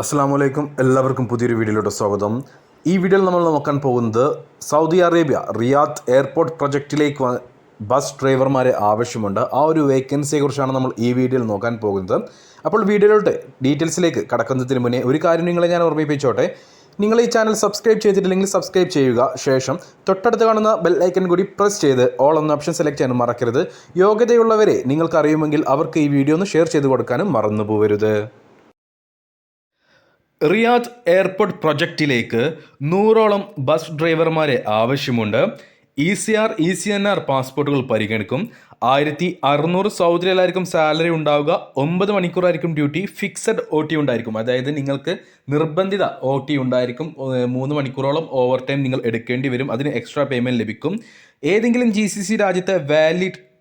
അസ്സാം വലൈക്കും എല്ലാവർക്കും പുതിയൊരു വീഡിയോയിലോട്ട് സ്വാഗതം. ഈ വീഡിയോയിൽ നമ്മൾ നോക്കാൻ പോകുന്നത് സൗദി അറേബ്യ റിയാദ് എയർപോർട്ട് പ്രൊജക്റ്റിലേക്ക് ബസ് ഡ്രൈവർമാരെ ആവശ്യമുണ്ട്. ആ ഒരു വേക്കൻസിയെക്കുറിച്ചാണ് നമ്മൾ ഈ വീഡിയോയിൽ നോക്കാൻ പോകുന്നത്. അപ്പോൾ വീഡിയോയിലോട്ട് ഡീറ്റെയിൽസിലേക്ക് കടക്കുന്നതിന് മുന്നേ ഒരു കാര്യം നിങ്ങളെ ഞാൻ ഓർമ്മിപ്പിച്ചോട്ടെ. നിങ്ങൾ ഈ ചാനൽ സബ്സ്ക്രൈബ് ചെയ്തിട്ടില്ലെങ്കിൽ സബ്സ്ക്രൈബ് ചെയ്യുക. ശേഷം തൊട്ടടുത്ത് കാണുന്ന ബെൽ ഐക്കൺ കൂടി പ്രസ് ചെയ്ത് ഓൾ എന്ന ഓപ്ഷൻ സെലക്ട് ചെയ്യാനും മറക്കരുത്. യോഗ്യതയുള്ളവരെ നിങ്ങൾക്ക് അറിയുമെങ്കിൽ അവർക്ക് ഈ വീഡിയോ ഒന്ന് ഷെയർ ചെയ്ത് കൊടുക്കാനും മറന്നു പോകരുത് റിയാദ് എയർപോർട്ട് പ്രൊജക്റ്റിലേക്ക് നൂറോളം ബസ് ഡ്രൈവർമാരെ ആവശ്യമുണ്ട്. E C R E C N R പാസ്പോർട്ടുകൾ പരിഗണിക്കും. ആയിരത്തി അറുന്നൂറ് സൗദിയിലായിരിക്കും സാലറി ഉണ്ടാവുക. ഒമ്പത് മണിക്കൂറായിരിക്കും ഡ്യൂട്ടി. ഫിക്സഡ് ഒ ടി ഉണ്ടായിരിക്കും. അതായത് നിങ്ങൾക്ക് നിർബന്ധിത ഒ ടി ഉണ്ടായിരിക്കും. മൂന്ന് മണിക്കൂറോളം ഓവർ ടൈം നിങ്ങൾ എടുക്കേണ്ടി വരും. അതിന് എക്സ്ട്രാ പേയ്മെന്റ് ലഭിക്കും. ഏതെങ്കിലും ജി സി സി രാജ്യത്തെ വാലിഡ്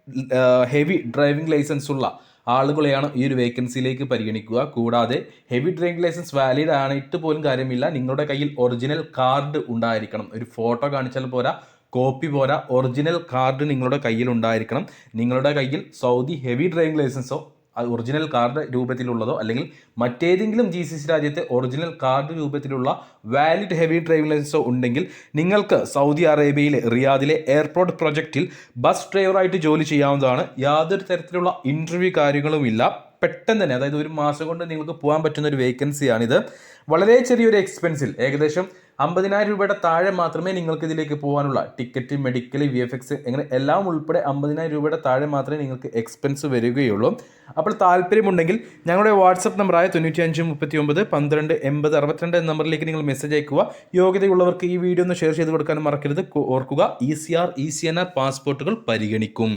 ഹെവി ഡ്രൈവിംഗ് ലൈസൻസ് ഉള്ള ആളുകളെയാണ് ഈ ഒരു വേക്കൻസിയിലേക്ക് പരിഗണിക്കുക. കൂടാതെ ഹെവി ഡ്രൈവിംഗ് ലൈസൻസ് വാലിഡ് ആയിട്ട് പോലും കാര്യമില്ല. നിങ്ങളുടെ കയ്യിൽ ഒറിജിനൽ കാർഡ് ഉണ്ടായിരിക്കണം. ഒരു ഫോട്ടോ കാണിച്ചാൽ പോരാ കോപ്പി പോരാ ഒറിജിനൽ കാർഡ് നിങ്ങളുടെ കയ്യിൽ ഉണ്ടായിരിക്കണം. നിങ്ങളുടെ കയ്യിൽ സൗദി ഹെവി ഡ്രൈവിംഗ് ലൈസൻസോ അത് ഒറിജിനൽ കാർഡ് രൂപത്തിലുള്ളതോ അല്ലെങ്കിൽ മറ്റേതെങ്കിലും ജി സി സി രാജ്യത്തെ ഒറിജിനൽ കാർഡ് രൂപത്തിലുള്ള വാലിഡ് ഹെവി ഡ്രൈവിംഗ് ലൈസൻസോ ഉണ്ടെങ്കിൽ നിങ്ങൾക്ക് സൗദി അറേബ്യയിലെ റിയാദിലെ എയർപോർട്ട് പ്രൊജക്റ്റിൽ ബസ് ഡ്രൈവറായിട്ട് ജോലി ചെയ്യാവുന്നതാണ്. യാതൊരു തരത്തിലുള്ള ഇന്റർവ്യൂ കാര്യങ്ങളുമില്ല. പെട്ടെന്ന് തന്നെ അതായത് ഒരു മാസം കൊണ്ട് നിങ്ങൾക്ക് പോകാൻ പറ്റുന്ന ഒരു വേക്കൻസിയാണിത് വളരെ ചെറിയൊരു എക്സ്പെൻസിൽ ഏകദേശം അമ്പതിനായിരം രൂപയുടെ താഴെ മാത്രമേ നിങ്ങൾക്ക് ഇതിലേക്ക് പോകാനുള്ള ticket medical V F X അങ്ങനെ എല്ലാം ഉൾപ്പെടെ അമ്പതിനായിരം രൂപയുടെ താഴെ മാത്രമേ നിങ്ങൾക്ക് എക്സ്പെൻസ് വരികയുള്ളൂ. അപ്പോൾ താല്പര്യമുണ്ടെങ്കിൽ ഞങ്ങളുടെ വാട്സപ്പ് നമ്പറായ തൊണ്ണൂറ്റി അഞ്ച് മുപ്പത്തി ഒമ്പത് പന്ത്രണ്ട് എൺപത് അറുപത്തിരണ്ട് എന്ന നമ്പറിലേക്ക് നിങ്ങൾ മെസ്സേജ് അയക്കുക. യോഗ്യതയുള്ളവർക്ക് ഈ വീഡിയോ ഒന്ന് ഷെയർ ചെയ്ത് കൊടുക്കാനും മറക്കരുത്. ഓർക്കുക E C R E C N R പാസ്പോർട്ടുകൾ പരിഗണിക്കും.